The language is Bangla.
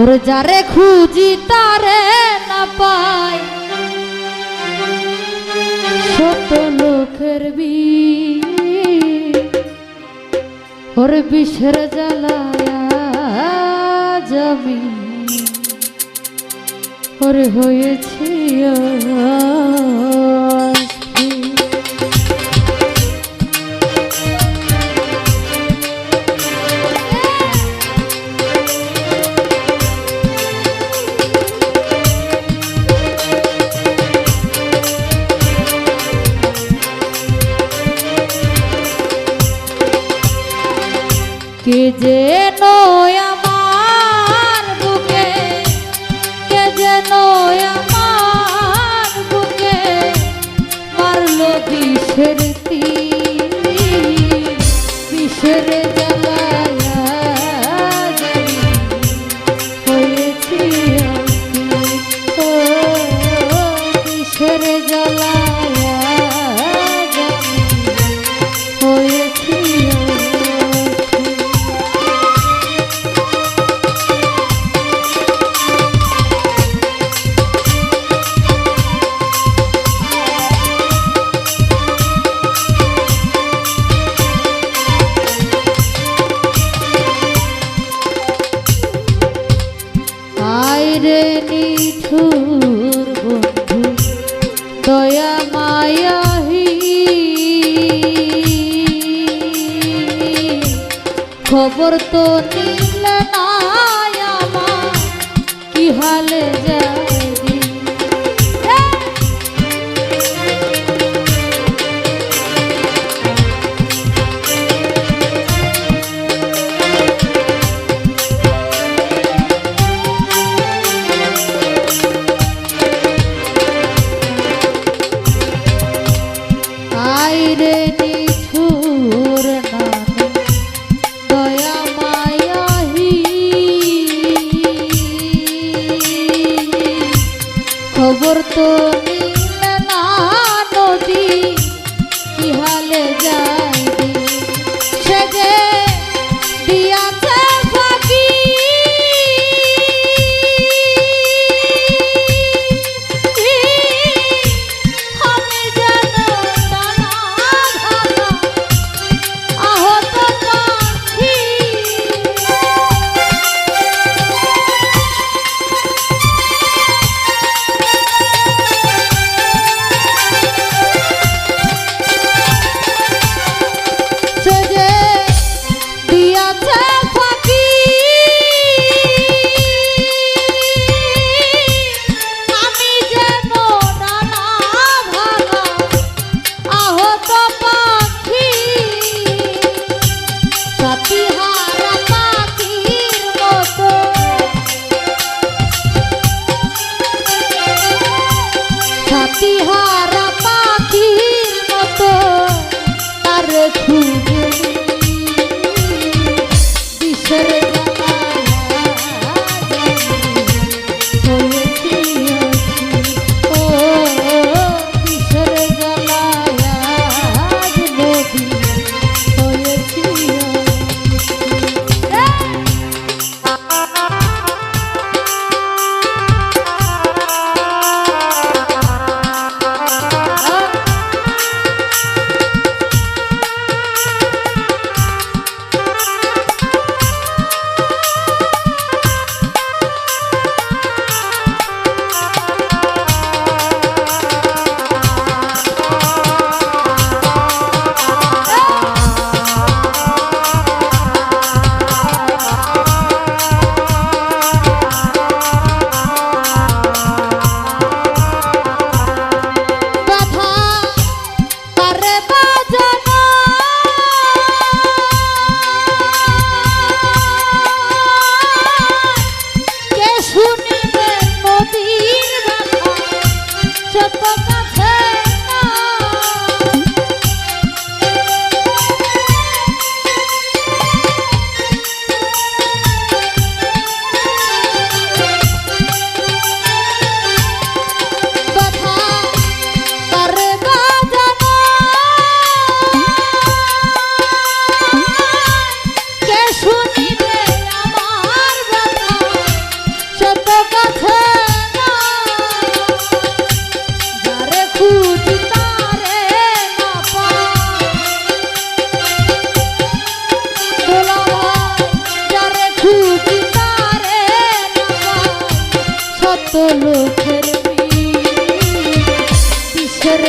ওর যারে খুঁজি তারে না পাই। ছোট লোকের বি ওর বিষের জ্বালায়া জমি ওরে হয়েছি যে নয় আমার বুকে কে যে নয় আমার বুকে মারলো বিষের খবর তো নিল না কি হালে করতো। সাথী হয়। লোকের কিসের